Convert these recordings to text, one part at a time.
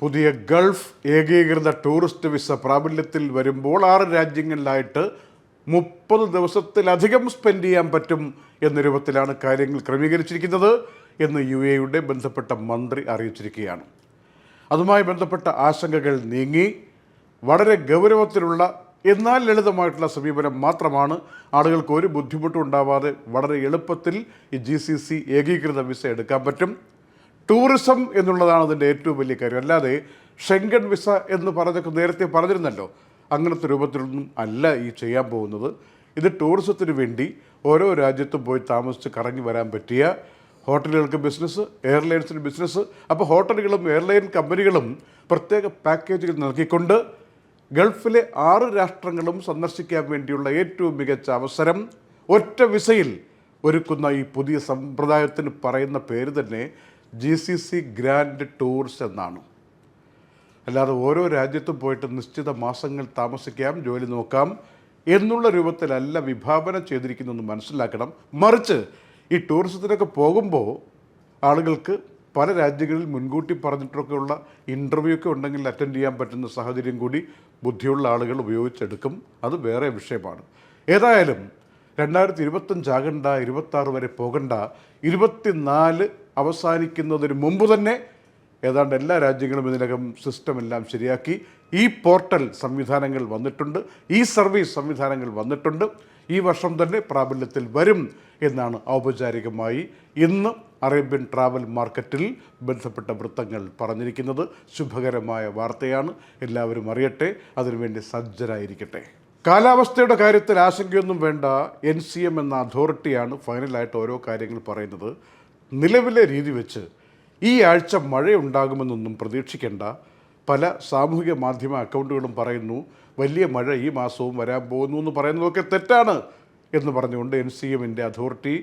പുതിയ ഗൾഫ് ഏകീകൃത tourist visa പ്രാബല്യത്തിൽ വരുമ്പോൾ ആറ് രാജ്യങ്ങളിലായിട്ട് മുപ്പത് ദിവസത്തിലധികം സ്പെൻഡ് ചെയ്യാൻ പറ്റും എന്ന രൂപത്തിലാണ് കാര്യങ്ങൾ ക്രമീകരിച്ചിരിക്കുന്നത് എന്ന് യു എയുടെ ബന്ധപ്പെട്ട മന്ത്രി അറിയിച്ചിരിക്കുകയാണ്. അതുമായി ബന്ധപ്പെട്ട ആശങ്കകൾ നീങ്ങി വളരെ ഗൗരവത്തിലുള്ള എന്നാൽ ലളിതമായിട്ടുള്ള സമീപനം മാത്രമാണ് ആളുകൾക്ക് ഒരു ബുദ്ധിമുട്ടും ഉണ്ടാവാതെ വളരെ എളുപ്പത്തിൽ ഈ ജി സി സി ഏകീകൃത വിസ എടുക്കാൻ പറ്റും. ടൂറിസം എന്നുള്ളതാണ് അതിന്റെ ഏറ്റവും വലിയ കാര്യം. അല്ലാതെ ഷെങ്കൻ വിസ എന്ന് പറഞ്ഞൊക്കെ നേരത്തെ പറഞ്ഞിരുന്നല്ലോ. അങ്ങനത്തെ രൂപത്തിലൊന്നും അല്ല ഈ ചെയ്യാൻ പോകുന്നത്. ഇത് ടൂറിസത്തിന് വേണ്ടി ഓരോ രാജ്യത്തും പോയി താമസിച്ച് കറങ്ങി വരാൻ പറ്റിയ ഹോട്ടലുകൾക്ക് ബിസിനസ് എയർലൈൻസിന് ബിസിനസ് അപ്പോൾ ഹോട്ടലുകളും എയർലൈൻ കമ്പനികളും പ്രത്യേക പാക്കേജുകൾ നൽകിക്കൊണ്ട് ഗൾഫിലെ ആറ് രാഷ്ട്രങ്ങളും സന്ദർശിക്കാൻ വേണ്ടിയുള്ള ഏറ്റവും മികച്ച അവസരം ഒറ്റ വിസയിൽ ഒരുക്കുന്ന ഈ പുതിയ സമ്പ്രദായത്തിന് പറയുന്ന പേര് തന്നെ G C C grand tours എന്നാണ്. അല്ലാതെ ഓരോ രാജ്യത്തും പോയിട്ട് നിശ്ചിത മാസങ്ങൾ താമസിക്കാം ജോലി നോക്കാം എന്നുള്ള രൂപത്തിലല്ല വിഭാവനം ചെയ്തിരിക്കുന്നതെന്ന് മനസ്സിലാക്കണം. മറിച്ച് ഈ ടൂറിസത്തിനൊക്കെ പോകുമ്പോൾ ആളുകൾക്ക് പല രാജ്യങ്ങളിൽ മുൻകൂട്ടി പറഞ്ഞിട്ടൊക്കെയുള്ള ഇന്റർവ്യൂ ഒക്കെ ഉണ്ടെങ്കിൽ അറ്റൻഡ് ചെയ്യാൻ പറ്റുന്ന സാഹചര്യം കൂടി ബുദ്ധിയുള്ള ആളുകൾ ഉപയോഗിച്ചെടുക്കും. അത് വേറെ വിഷയമാണ്. ഏതായാലും രണ്ടായിരത്തി ഇരുപത്തഞ്ച് ആകണ്ട ഇരുപത്താറ് വരെ പോകണ്ട ഇരുപത്തിനാല് അവസാനിക്കുന്നതിന് മുമ്പ് തന്നെ ഏതാണ്ട് എല്ലാ രാജ്യങ്ങളും ഇതിനകം സിസ്റ്റം എല്ലാം ശരിയാക്കി. ഈ പോർട്ടൽ സംവിധാനങ്ങൾ വന്നിട്ടുണ്ട് ഈ സർവീസ് സംവിധാനങ്ങൾ വന്നിട്ടുണ്ട്. ഈ വർഷം തന്നെ പ്രാബല്യത്തിൽ വരും എന്നാണ് ഔപചാരികമായി ഇന്ന് അറേബ്യൻ ട്രാവൽ മാർക്കറ്റിൽ ബന്ധപ്പെട്ട വൃത്തങ്ങൾ പറഞ്ഞിരിക്കുന്നത്. ശുഭകരമായ വാർത്തയാണ്. എല്ലാവരും അറിയട്ടെ അതിനുവേണ്ടി സജ്ജരായിരിക്കട്ടെ. കാലാവസ്ഥയുടെ കാര്യത്തിൽ ആശങ്കയൊന്നും വേണ്ട. എൻ സി എം എന്ന അതോറിറ്റിയാണ് ഫൈനലായിട്ട് ഓരോ കാര്യങ്ങൾ പറയുന്നത്. നിലവിലെ രീതി വെച്ച് ഈ ആഴ്ച മഴയുണ്ടാകുമെന്നൊന്നും പ്രതീക്ഷിക്കേണ്ട. പല സാമൂഹിക മാധ്യമ അക്കൗണ്ടുകളും പറയുന്നു വലിയ മഴ ഈ മാസവും വരാൻ പോകുന്നു എന്ന് പറയുന്നതൊക്കെ തെറ്റാണ് എന്ന് പറഞ്ഞുകൊണ്ട് എൻ സി എമ്മിന്റെ അതോറിറ്റി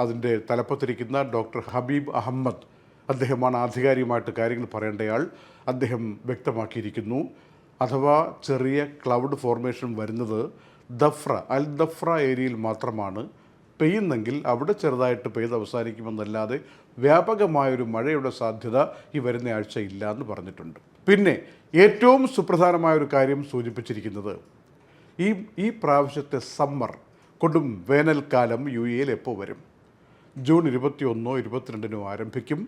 അതിന്റെ തലപ്പത്തിരിക്കുന്ന ഡോക്ടർ ഹബീബ് അഹമ്മദ് അദ്ദേഹമാണ് ആധികാരികമായിട്ട് കാര്യങ്ങൾ പറയേണ്ടയാൾ അദ്ദേഹം വ്യക്തമാക്കിയിരിക്കുന്നു. അഥവാ ചെറിയ ക്ലൗഡ് ഫോർമേഷൻ വരുന്നത് ദഫ്ര അൽ ദഫ്ര ഏരിയയിൽ മാത്രമാണ്. പെയ്യുന്നെങ്കിൽ അവിടെ ചെറുതായിട്ട് പെയ്ത് അവസാനിക്കുമെന്നല്ലാതെ വ്യാപകമായൊരു മഴയുടെ സാധ്യത ഈ വരുന്ന ആഴ്ച ഇല്ല എന്ന് പറഞ്ഞിട്ടുണ്ട്. പിന്നെ ഏറ്റവും സുപ്രധാനമായ ഒരു കാര്യം സൂചിപ്പിച്ചിരിക്കുന്നത് ഈ ഈ പ്രാവശ്യത്തെ സമ്മർ കൊടും വേനൽക്കാലം യു എയിൽ എപ്പോൾ വരും? ജൂൺ ഇരുപത്തിയൊന്നോ ഇരുപത്തിരണ്ടിനോ ആരംഭിക്കും.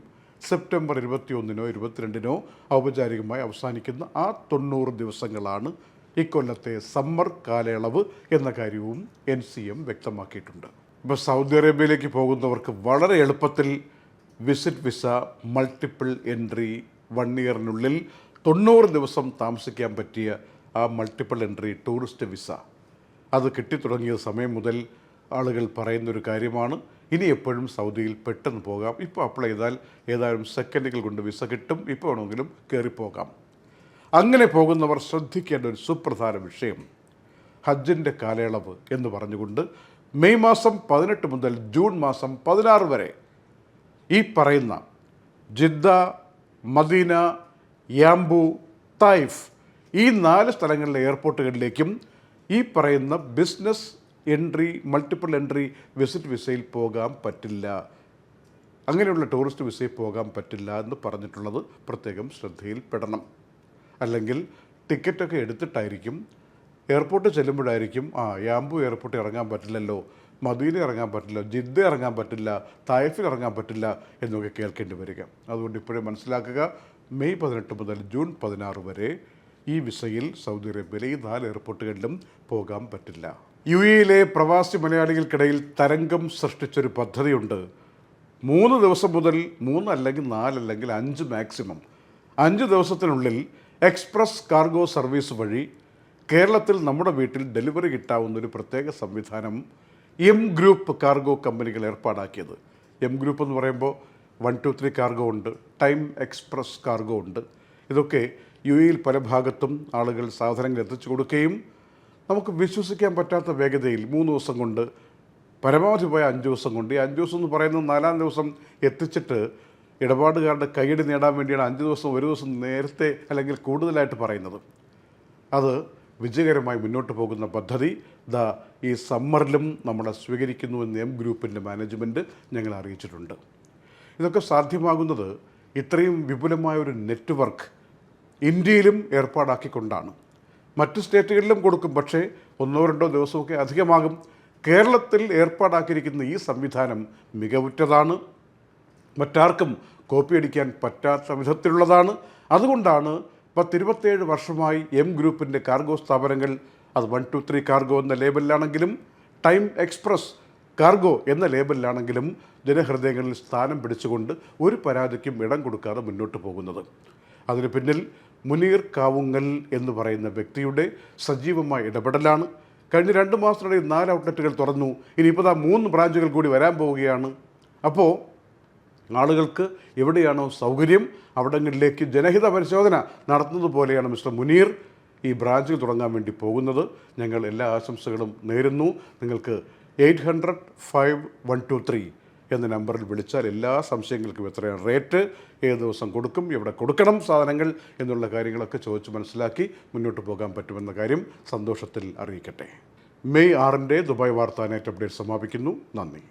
സെപ്റ്റംബർ ഇരുപത്തിയൊന്നിനോ ഇരുപത്തിരണ്ടിനോ ഔപചാരികമായി അവസാനിക്കുന്ന ആ തൊണ്ണൂറ് ദിവസങ്ങളാണ് ഇക്കൊല്ലത്തെ സമ്മർ കാലയളവ് എന്ന കാര്യവും എൻ സി എം വ്യക്തമാക്കിയിട്ടുണ്ട്. ഇപ്പോൾ സൗദി അറേബ്യയിലേക്ക് പോകുന്നവർക്ക് വളരെ എളുപ്പത്തിൽ visit visa multiple entry one ഇയറിനുള്ളിൽ തൊണ്ണൂറ് ദിവസം താമസിക്കാൻ പറ്റിയ ആ മൾട്ടിപ്പിൾ എൻട്രി ടൂറിസ്റ്റ് വിസ അത് കിട്ടിത്തുടങ്ങിയ സമയം മുതൽ ആളുകൾ പറയുന്നൊരു കാര്യമാണ് ഇനി എപ്പോഴും സൗദിയിൽ പെട്ടെന്ന് പോകാം. ഇപ്പോൾ അപ്ലൈ ചെയ്താൽ ഏതായാലും സെക്കൻഡുകൾ കൊണ്ട് വിസ കിട്ടും. ഇപ്പോൾ വേണമെങ്കിലും കയറിപ്പോകാം അങ്ങനെ പോകുന്നവർ ശ്രദ്ധിക്കേണ്ട ഒരു സുപ്രധാന വിഷയം ഹജ്ജിന്റെ കാലയളവ് എന്ന് പറഞ്ഞുകൊണ്ട് മെയ് മാസം പതിനെട്ട് മുതൽ ജൂൺ മാസം പതിനാറ് വരെ ഈ പറയുന്ന ജിദ്ദ മദീന യാംബു തായിഫ് ഈ നാല് സ്ഥലങ്ങളിലെ എയർപോർട്ടുകളിലേക്കും ഈ പറയുന്ന business entry multiple entry visit വിസയിൽ പോകാൻ പറ്റില്ല. അങ്ങനെയുള്ള ടൂറിസ്റ്റ് വിസയിൽ പോകാൻ പറ്റില്ല എന്ന് പറഞ്ഞിട്ടുള്ളത് പ്രത്യേകം ശ്രദ്ധയിൽപ്പെടണം. അല്ലെങ്കിൽ ടിക്കറ്റൊക്കെ എടുത്തിട്ടായിരിക്കും. എയർപോർട്ട് ചെല്ലുമ്പോഴായിരിക്കും ആ യാമ്പു എയർപോർട്ടിൽ ഇറങ്ങാൻ പറ്റില്ലല്ലോ മദീന ഇറങ്ങാൻ പറ്റില്ല ജിദ്ദ ഇറങ്ങാൻ പറ്റില്ല തായഫിൽ ഇറങ്ങാൻ പറ്റില്ല എന്നൊക്കെ കേൾക്കേണ്ടി വരിക. അതുകൊണ്ട് ഇപ്പോഴേ മനസ്സിലാക്കുക മെയ് പതിനെട്ട് മുതൽ ജൂൺ പതിനാറ് വരെ ഈ വിസയിൽ സൗദി അറേബ്യയിലെ ഈ നാല് എയർപോർട്ടുകളിലും പോകാൻ പറ്റില്ല. യു എയിലെ പ്രവാസി മലയാളികൾക്കിടയിൽ തരംഗം സൃഷ്ടിച്ചൊരു പദ്ധതിയുണ്ട്. മൂന്ന് ദിവസം മുതൽ മൂന്ന് അല്ലെങ്കിൽ നാലല്ലെങ്കിൽ അഞ്ച് മാക്സിമം. അഞ്ച് ദിവസത്തിനുള്ളിൽ എക്സ്പ്രസ് കാർഗോ സർവീസ് വഴി കേരളത്തിൽ നമ്മുടെ വീട്ടിൽ ഡെലിവറി കിട്ടാവുന്ന ഒരു പ്രത്യേക സംവിധാനം എം ഗ്രൂപ്പ് കാർഗോ കമ്പനികൾ ഏർപ്പാടാക്കിയത്. എം ഗ്രൂപ്പ് എന്ന് പറയുമ്പോൾ വൺ ടു ത്രീ കാർഗോ ഉണ്ട് ടൈം എക്സ്പ്രസ് കാർഗോ ഉണ്ട്. ഇതൊക്കെ യു എയിൽ പല ഭാഗത്തും ആളുകൾ സാധനങ്ങൾ എത്തിച്ചു കൊടുക്കുകയും നമുക്ക് വിശ്വസിക്കാൻ പറ്റാത്ത വേഗതയിൽ മൂന്ന് ദിവസം കൊണ്ട് പരമാവധി പോയ അഞ്ച് ദിവസം കൊണ്ട് ഈ അഞ്ച് ദിവസം എന്ന് പറയുന്നത് നാലാം ദിവസം എത്തിച്ചിട്ട് ഇടപാടുകാരുടെ കൈയടി നേടാൻ വേണ്ടിയാണ് അഞ്ച് ദിവസം ഒരു ദിവസം നേരത്തെ അല്ലെങ്കിൽ കൂടുതലായിട്ട് പറയുന്നത്. അത് വിജയകരമായി മുന്നോട്ട് പോകുന്ന പദ്ധതി. ദ ഈ സമ്മറിലും നമ്മളെ സ്വീകരിക്കുന്നു എന്ന് എം ഗ്രൂപ്പിന്റെ മാനേജ്മെന്റ് ഞങ്ങൾ അറിയിച്ചിട്ടുണ്ട്. ഇതൊക്കെ സാധ്യമാകുന്നത് ഇത്രയും വിപുലമായ ഒരു നെറ്റ്വർക്ക് ഇന്ത്യയിലും ഏർപ്പാടാക്കിക്കൊണ്ടാണ്. മറ്റ് സ്റ്റേറ്റുകളിലും കൊടുക്കും. പക്ഷേ ഒന്നോ രണ്ടോ ദിവസമൊക്കെ അധികമാകും. കേരളത്തിൽ ഏർപ്പാടാക്കിയിരിക്കുന്ന ഈ സംവിധാനം മികവുറ്റതാണ്. മറ്റാർക്കും കോപ്പിയടിക്കാൻ പറ്റാത്ത വിധത്തിലുള്ളതാണ്. അതുകൊണ്ടാണ് പത്തിരുപത്തേഴ് വർഷമായി എം ഗ്രൂപ്പിന്റെ കാർഗോ സ്ഥാപനങ്ങൾ അത് വൺ ടു ത്രീ കാർഗോ എന്ന ലേബലിലാണെങ്കിലും ടൈം എക്സ്പ്രസ് കാർഗോ എന്ന ലേബലിലാണെങ്കിലും ജനഹൃദയങ്ങളിൽ സ്ഥാനം പിടിച്ചുകൊണ്ട് ഒരു പരാതിക്കും ഇടം കൊടുക്കാതെ മുന്നോട്ട് പോകുന്നത്. അതിന് പിന്നിൽ മുനീർ കാവുങ്ങൽ എന്ന് പറയുന്ന വ്യക്തിയുടെ സജീവമായ ഇടപെടലാണ്. കഴിഞ്ഞ രണ്ട് മാസത്തിനിടയിൽ നാല് ഔട്ട്ലെറ്റുകൾ തുറന്നു. ഇനിയിപ്പോൾ ആ മൂന്ന് ബ്രാഞ്ചുകൾ കൂടി വരാൻ പോവുകയാണ്. അപ്പോൾ ആളുകൾക്ക് എവിടെയാണോ സൗകര്യം അവിടങ്ങളിലേക്ക് ജനഹിത പരിശോധന നടത്തുന്നത് പോലെയാണ് മിസ്റ്റർ മുനീർ ഈ ബ്രാഞ്ച് തുടങ്ങാൻ വേണ്ടി പോകുന്നത്. ഞങ്ങൾ എല്ലാ ആശംസകളും നേരുന്നു. നിങ്ങൾക്ക് eight hundred five one two three എന്ന നമ്പറിൽ വിളിച്ചാൽ എല്ലാ സംശയങ്ങൾക്കും എത്രയാണ് റേറ്റ് ഏത് ദിവസം കൊടുക്കും എവിടെ കൊടുക്കണം സാധനങ്ങൾ എന്നുള്ള കാര്യങ്ങളൊക്കെ ചോദിച്ച് മനസ്സിലാക്കി മുന്നോട്ട് പോകാൻ പറ്റുമെന്ന കാര്യം സന്തോഷത്തിൽ അറിയിക്കട്ടെ. മെയ് ആറിന്റെ ദുബായ് വാർത്താ നൈറ്റ് അപ്ഡേറ്റ് സമാപിക്കുന്നു. നന്ദി.